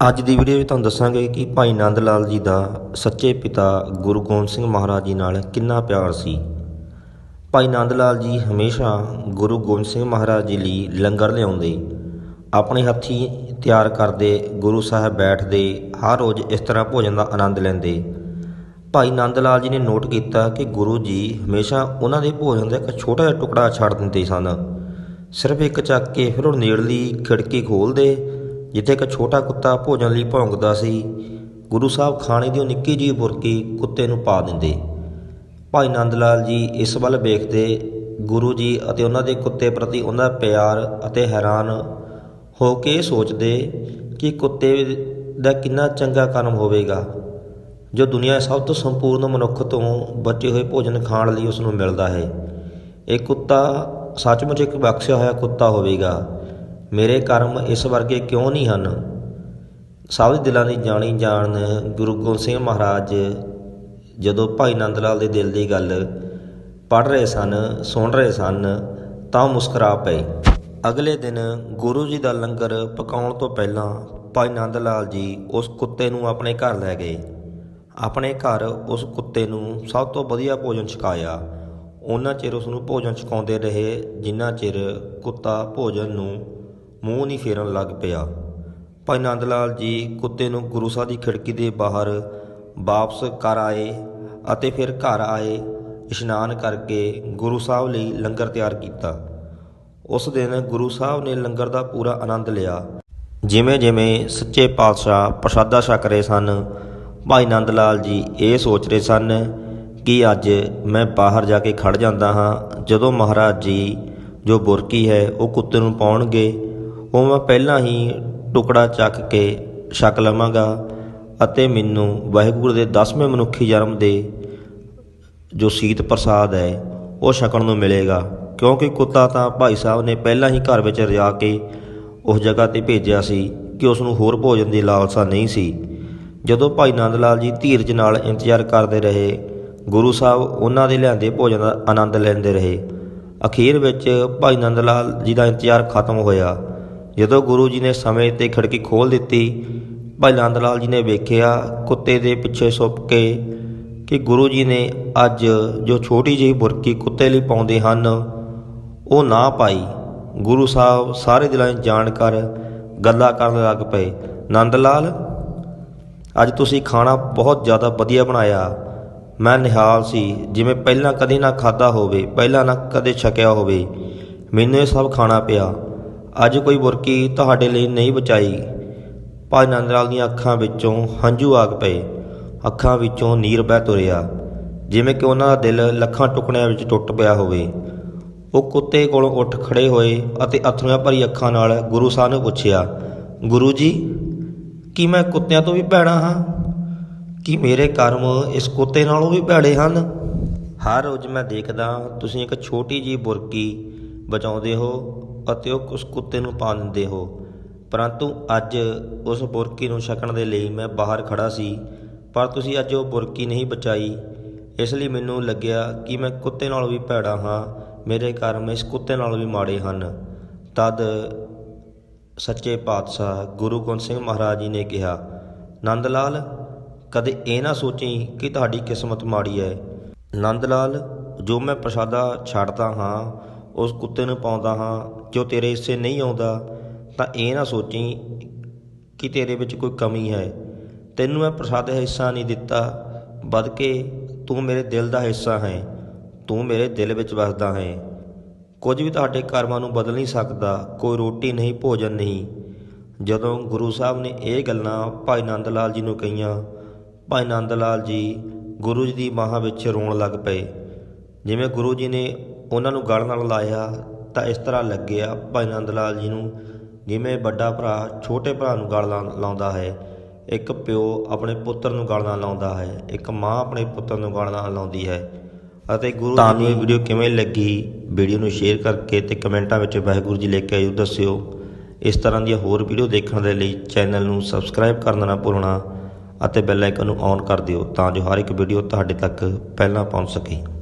ਅੱਜ ਦੀ ਵੀਡੀਓ ਵਿੱਚ ਤੁਹਾਨੂੰ ਦੱਸਾਂਗੇ ਕਿ ਭਾਈ ਨੰਦ ਲਾਲ ਜੀ ਦਾ ਸੱਚੇ ਪਿਤਾ ਗੁਰੂ ਗੋਬਿੰਦ ਸਿੰਘ ਮਹਾਰਾਜ ਜੀ ਨਾਲ ਕਿੰਨਾ ਪਿਆਰ ਸੀ। ਭਾਈ ਨੰਦ ਲਾਲ ਜੀ ਹਮੇਸ਼ਾ ਗੁਰੂ ਗੋਬਿੰਦ ਸਿੰਘ ਮਹਾਰਾਜ ਜੀ ਲਈ ਲੰਗਰ ਲਿਆਉਂਦੇ, ਆਪਣੇ ਹੱਥੀਂ ਤਿਆਰ ਕਰਦੇ, ਗੁਰੂ ਸਾਹਿਬ ਬੈਠਦੇ, ਹਰ ਰੋਜ਼ ਇਸ ਤਰ੍ਹਾਂ ਭੋਜਨ ਦਾ ਆਨੰਦ ਲੈਂਦੇ। ਭਾਈ ਨੰਦ ਲਾਲ ਜੀ ਨੇ ਨੋਟ ਕੀਤਾ ਕਿ ਗੁਰੂ ਜੀ ਹਮੇਸ਼ਾ ਉਹਨਾਂ ਦੇ ਭੋਜਨ ਦਾ ਇੱਕ ਛੋਟਾ ਜਿਹਾ ਟੁਕੜਾ ਛੱਡ ਦਿੰਦੇ ਸਨ। ਸਿਰਫ ਇੱਕ ਚੱਕ ਕੇ ਫਿਰ ਉਹ ਨੇੜਲੀ ਖਿੜਕੀ ਖੋਲਦੇ ਜਿੱਥੇ ਇੱਕ ਛੋਟਾ ਕੁੱਤਾ ਭੋਜਨ ਲਈ ਭੌਂਕਦਾ ਸੀ, ਗੁਰੂ ਸਾਹਿਬ ਖਾਣੇ ਦੀ ਉਹ ਨਿੱਕੀ ਜਿਹੀ ਬੁਰਕੀ ਕੁੱਤੇ ਨੂੰ ਪਾ ਦਿੰਦੇ। ਭਾਈ ਨੰਦ ਲਾਲ ਜੀ ਇਸ ਵੱਲ ਵੇਖਦੇ, ਗੁਰੂ ਜੀ ਅਤੇ ਉਹਨਾਂ ਦੇ ਕੁੱਤੇ ਪ੍ਰਤੀ ਉਹਨਾਂ ਦਾ ਪਿਆਰ ਅਤੇ ਹੈਰਾਨ ਹੋ ਕੇ ਸੋਚਦੇ ਕਿ ਕੁੱਤੇ ਦਾ ਕਿੰਨਾ ਚੰਗਾ ਕਰਮ ਹੋਵੇਗਾ, ਜੋ ਦੁਨੀਆ ਦੇ ਸਭ ਤੋਂ ਸੰਪੂਰਨ ਮਨੁੱਖ ਤੋਂ ਬਚੇ ਹੋਏ ਭੋਜਨ ਖਾਣ ਲਈ ਉਸ ਨੂੰ ਮਿਲਦਾ ਹੈ। ਇਹ ਕੁੱਤਾ ਸੱਚਮੁੱਚ ਇੱਕ ਬਖਸ਼ਿਆ ਹੋਇਆ ਕੁੱਤਾ ਹੋਵੇਗਾ। ਮੇਰੇ ਕਰਮ ਇਸ ਵਰਗੇ ਕਿਉਂ ਨਹੀਂ ਹਨ? ਸਭ ਦਿਲਾਂ ਦੀ ਜਾਣੀ ਜਾਣ ਗੁਰੂ ਗੋਬਿੰਦ ਸਿੰਘ ਮਹਾਰਾਜ ਜਦੋਂ ਭਾਈ ਨੰਦ ਲਾਲ ਦੇ ਦਿਲ ਦੀ ਗੱਲ ਪੜ੍ਹ ਰਹੇ ਸਨ, ਸੁਣ ਰਹੇ ਸਨ, ਤਾਂ ਉਹ ਮੁਸਕਰਾ ਪਏ। ਅਗਲੇ ਦਿਨ ਗੁਰੂ ਜੀ ਦਾ ਲੰਗਰ ਪਕਾਉਣ ਤੋਂ ਪਹਿਲਾਂ ਭਾਈ ਨੰਦ ਲਾਲ ਜੀ ਉਸ ਕੁੱਤੇ ਨੂੰ ਆਪਣੇ ਘਰ ਲੈ ਗਏ। ਆਪਣੇ ਘਰ ਉਸ ਕੁੱਤੇ ਨੂੰ ਸਭ ਤੋਂ ਵਧੀਆ ਭੋਜਨ ਛਕਾਇਆ। ਉਹਨਾਂ ਚਿਰ ਉਸ ਨੂੰ ਭੋਜਨ ਛਕਾਉਂਦੇ ਰਹੇ, ਜਿੰਨਾ ਚਿਰ ਕੁੱਤਾ ਭੋਜਨ ਨੂੰ ਮੂੰਹ ਨਹੀਂ ਫੇਰਨ ਲੱਗ ਪਿਆ। ਭਾਈ ਨੰਦ ਲਾਲ ਜੀ ਕੁੱਤੇ ਨੂੰ ਗੁਰੂ ਸਾਹਿਬ ਦੀ ਖਿੜਕੀ ਦੇ ਬਾਹਰ ਵਾਪਸ ਕਰ ਆਏ ਅਤੇ ਫਿਰ ਘਰ ਆਏ ਇਸ਼ਨਾਨ ਕਰਕੇ ਗੁਰੂ ਸਾਹਿਬ ਲਈ ਲੰਗਰ ਤਿਆਰ ਕੀਤਾ। ਉਸ ਦਿਨ ਗੁਰੂ ਸਾਹਿਬ ਨੇ ਲੰਗਰ ਦਾ ਪੂਰਾ ਆਨੰਦ ਲਿਆ। ਜਿਵੇਂ ਜਿਵੇਂ ਸੱਚੇ ਪਾਤਸ਼ਾਹ ਪ੍ਰਸ਼ਾਦਾ ਛਕ ਰਹੇ ਸਨ, ਭਾਈ ਨੰਦ ਲਾਲ ਜੀ ਇਹ ਸੋਚ ਰਹੇ ਸਨ ਕਿ ਅੱਜ ਮੈਂ ਬਾਹਰ ਜਾ ਕੇ ਖੜ ਜਾਂਦਾ ਹਾਂ, ਜਦੋਂ ਮਹਾਰਾਜ ਜੀ ਜੋ ਬੁਰਕੀ ਹੈ ਉਹ ਕੁੱਤੇ ਨੂੰ ਪਾਉਣਗੇ ਉਹ ਮੈਂ ਪਹਿਲਾਂ ਹੀ ਟੁਕੜਾ ਚੱਕ ਕੇ ਛਕ ਲਵਾਂਗਾ ਅਤੇ ਮੈਨੂੰ ਵਾਹਿਗੁਰੂ ਦੇ 10ਵੇਂ ਮਨੁੱਖੀ ਜਨਮ ਦੇ ਜੋ ਸੀਤ ਪ੍ਰਸਾਦ ਹੈ, ਉਹ ਛਕਣ ਨੂੰ ਮਿਲੇਗਾ। ਕਿਉਂਕਿ ਕੁੱਤਾ ਤਾਂ ਭਾਈ ਸਾਹਿਬ ਨੇ ਪਹਿਲਾਂ ਹੀ ਘਰ ਵਿੱਚ ਰਜਾ ਕੇ ਉਸ ਜਗ੍ਹਾ ਤੇ ਭੇਜਿਆ ਸੀ ਕਿ ਉਸ ਨੂੰ ਹੋਰ ਭੋਜਨ ਦੀ ਲਾਲਸਾ ਨਹੀਂ ਸੀ। ਜਦੋਂ ਭਾਈ ਨੰਦ ਲਾਲ ਜੀ ਧੀਰਜ ਨਾਲ ਇੰਤਜ਼ਾਰ ਕਰਦੇ ਰਹੇ, ਗੁਰੂ ਸਾਹਿਬ ਉਹਨਾਂ ਦੇ ਲਿਆਂਦੇ ਭੋਜਨ ਦਾ ਆਨੰਦ ਲੈਂਦੇ ਰਹੇ। ਅਖੀਰ ਵਿੱਚ ਭਾਈ ਨੰਦ ਲਾਲ ਜੀ ਦਾ ਇੰਤਜ਼ਾਰ ਖਤਮ ਹੋਇਆ। ਜਦੋਂ ਗੁਰੂ ਜੀ ਨੇ ਸਮੇਂ ਤੇ ਖਿੜਕੀ ਖੋਲ ਦਿੱਤੀ, ਭਾਈ ਨੰਦ ਲਾਲ ਜੀ ਨੇ ਵੇਖਿਆ ਕੁੱਤੇ ਦੇ ਪਿੱਛੇ ਸੁੱਪ ਕੇ ਕਿ ਗੁਰੂ ਜੀ ਨੇ ਅੱਜ ਜੋ ਛੋਟੀ ਜਿਹੀ ਬੁਰਕੀ ਕੁੱਤੇ ਲਈ ਪਾਉਂਦੇ ਹਨ, ਉਹ ਨਾ ਪਾਈ। ਗੁਰੂ ਸਾਹਿਬ ਸਾਰੇ ਦਿਲਾਂ 'ਚ ਜਾਣ ਕਰ ਗੱਲਾਂ ਕਰਨ ਲੱਗ ਪਏ। ਨੰਦ ਲਾਲ ਅੱਜ ਤੁਸੀਂ ਖਾਣਾ ਬਹੁਤ ਜ਼ਿਆਦਾ ਵਧੀਆ ਬਣਾਇਆ। ਮੈਂ ਨਿਹਾਲ ਸੀ, ਜਿਵੇਂ ਪਹਿਲਾਂ ਕਦੇ ਨਾ ਖਾਦਾ ਹੋਵੇ, ਪਹਿਲਾਂ ਨਾ ਕਦੇ ਛਕਿਆ ਹੋਵੇ। ਮੈਨੂੰ ਇਹ ਸਭ ਖਾਣਾ ਪਿਆ। ਅੱਜ ਕੋਈ ਬੁਰਕੀ ਤੁਹਾਡੇ ਲਈ ਨਹੀਂ ਬਚਾਈ। ਭਾਈ ਨੰਦ ਲਾਲ ਦੀਆਂ ਅੱਖਾਂ ਵਿੱਚੋਂ ਹੰਝੂ ਆਗ ਪਏ। ਅੱਖਾਂ ਵਿੱਚੋਂ ਨੀਰ ਬਹਿ ਤੁਰਿਆ। ਜਿਵੇਂ ਕਿ ਉਹਨਾਂ ਦਾ ਦਿਲ ਲੱਖਾਂ ਟੁਕੜਿਆਂ ਵਿੱਚ ਟੁੱਟ ਪਿਆ ਹੋਵੇ। ਉਹ ਕੁੱਤੇ ਕੋਲੋਂ ਉੱਠ ਖੜੇ ਹੋਏ ਅਤੇ ਅਥਰੂਆਂ ਭਰੀ ਅੱਖਾਂ ਨਾਲ ਗੁਰੂ ਸਾਹਿਬ ਨੂੰ ਪੁੱਛਿਆ, ਗੁਰੂ ਜੀ, ਕੀ ਮੈਂ ਕੁੱਤਿਆਂ ਤੋਂ ਵੀ ਭੈੜਾ ਹਾਂ? ਕੀ ਮੇਰੇ ਕਰਮ ਇਸ ਕੁੱਤੇ ਨਾਲੋਂ ਵੀ ਭੈੜੇ ਹਨ? ਹਰ ਰੋਜ਼ ਮੈਂ ਦੇਖਦਾ, ਤੁਸੀਂ ਇੱਕ ਛੋਟੀ ਜੀ ਬੁਰਕੀ ਬਚਾਉਂਦੇ ਹੋ ਅਤੇ ਉਹ ਉਸ ਕੁੱਤੇ ਨੂੰ ਪਾ ਦਿੰਦੇ ਹੋ। ਪਰੰਤੂ ਅੱਜ ਉਸ ਬੁਰਕੀ ਨੂੰ ਛਕਣ ਦੇ ਲਈ ਮੈਂ ਬਾਹਰ ਖੜਾ ਸੀ, ਪਰ ਤੁਸੀਂ ਅੱਜ ਉਹ ਬੁਰਕੀ ਨਹੀਂ ਬਚਾਈ। ਇਸ ਲਈ ਮੈਨੂੰ ਲੱਗਿਆ ਕਿ ਮੈਂ ਕੁੱਤੇ ਨਾਲੋਂ ਵੀ ਭੈੜਾ ਹਾਂ। ਮੇਰੇ ਕਰਮ ਇਸ ਕੁੱਤੇ ਨਾਲੋਂ ਵੀ ਮਾੜੇ ਹਨ। ਤਦ ਸੱਚੇ ਪਾਤਸ਼ਾਹ ਗੁਰੂ ਗੋਬਿੰਦ ਸਿੰਘ ਮਹਾਰਾਜ ਜੀ ਨੇ ਕਿਹਾ ਨੰਦ ਲਾਲ ਕਦੇ ਇਹ ਨਾ ਸੋਚੀ ਕਿ ਤੁਹਾਡੀ ਕਿਸਮਤ ਮਾੜੀ ਹੈ। ਨੰਦ ਲਾਲ ਜੋ ਮੈਂ ਪ੍ਰਸ਼ਾਦਾ ਛੱਡਦਾ ਹਾਂ ਉਸ ਕੁੱਤੇ ਨੂੰ ਪਾਉਂਦਾ ਹਾਂ, ਜੋ ਤੇਰੇ ਹਿੱਸੇ ਨਹੀਂ ਆਉਂਦਾ, ਤਾਂ ਇਹ ਨਾ ਸੋਚੀ ਕਿ ਤੇਰੇ ਵਿੱਚ ਕੋਈ ਕਮੀ ਹੈ। ਤੈਨੂੰ ਮੈਂ ਪ੍ਰਸ਼ਾਦ ਹਿੱਸਾ ਨਹੀਂ ਦਿੱਤਾ ਬਲਕਿ ਤੂੰ ਮੇਰੇ ਦਿਲ ਦਾ ਹਿੱਸਾ ਹੈ, ਤੂੰ ਮੇਰੇ ਦਿਲ ਵਿੱਚ ਵਸਦਾ ਹੈ। ਕੁਝ ਵੀ ਤੁਹਾਡੇ ਕਰਮਾਂ ਨੂੰ ਬਦਲ ਨਹੀਂ ਸਕਦਾ, ਕੋਈ ਰੋਟੀ ਨਹੀਂ, ਭੋਜਨ ਨਹੀਂ। ਜਦੋਂ ਗੁਰੂ ਸਾਹਿਬ ਨੇ ਇਹ ਗੱਲਾਂ ਭਾਈ ਨੰਦ ਲਾਲ ਜੀ ਨੂੰ ਕਹੀਆਂ, ਭਾਈ ਨੰਦ ਲਾਲ ਜੀ ਗੁਰੂ ਜੀ ਦੀ ਬਾਹਾਂ ਵਿੱਚ ਰੋਣ ਲੱਗ ਪਏ। ਜਿਵੇਂ ਗੁਰੂ ਜੀ ਨੇ ਉਹਨਾਂ ਨੂੰ ਗਲ ਨਾਲ ਲਾਇਆ ਤਾਂ ਇਸ ਤਰ੍ਹਾਂ ਲੱਗਿਆ ਭਾਈ ਨੰਦ ਲਾਲ ਜੀ ਨੂੰ ਜਿਵੇਂ ਵੱਡਾ ਭਰਾ ਛੋਟੇ ਭਰਾ ਨੂੰ ਗਲ ਲਾ- ਲਾਉਂਦਾ ਹੈ। ਇੱਕ ਪਿਓ ਆਪਣੇ ਪੁੱਤਰ ਨੂੰ ਗਲ ਨਾਲ ਲਾਉਂਦਾ ਹੈ। ਇੱਕ ਮਾਂ ਆਪਣੇ ਪੁੱਤਰ ਨੂੰ ਗਲ ਨਾਲ ਲਾਉਂਦੀ ਹੈ। ਅਤੇ ਗੁਰੂ ਤੁਹਾਨੂੰ ਇਹ ਵੀਡੀਓ ਕਿਵੇਂ ਲੱਗੀ? ਵੀਡੀਓ ਨੂੰ ਸ਼ੇਅਰ ਕਰਕੇ ਤੇ ਕਮੈਂਟਾਂ ਵਿੱਚ ਵਾਹਿਗੁਰੂ ਜੀ ਲਿਖ ਕੇ ਆਇਓ ਦੱਸਿਓ। ਇਸ ਤਰ੍ਹਾਂ ਦੀਆਂ ਹੋਰ ਵੀਡੀਓ ਦੇਖਣ ਦੇ ਲਈ ਚੈਨਲ ਨੂੰ ਸਬਸਕ੍ਰਾਈਬ ਕਰਨਾ ਨਾ ਭੁੱਲਣਾ ਅਤੇ ਬੈਲ ਆਈਕਨ ਨੂੰ ਔਨ ਕਰ ਦਿਓ ਤਾਂ ਜੋ ਹਰ ਇੱਕ ਵੀਡੀਓ ਤੁਹਾਡੇ ਤੱਕ ਪਹਿਲਾਂ ਪਹੁੰਚ ਸਕੇ।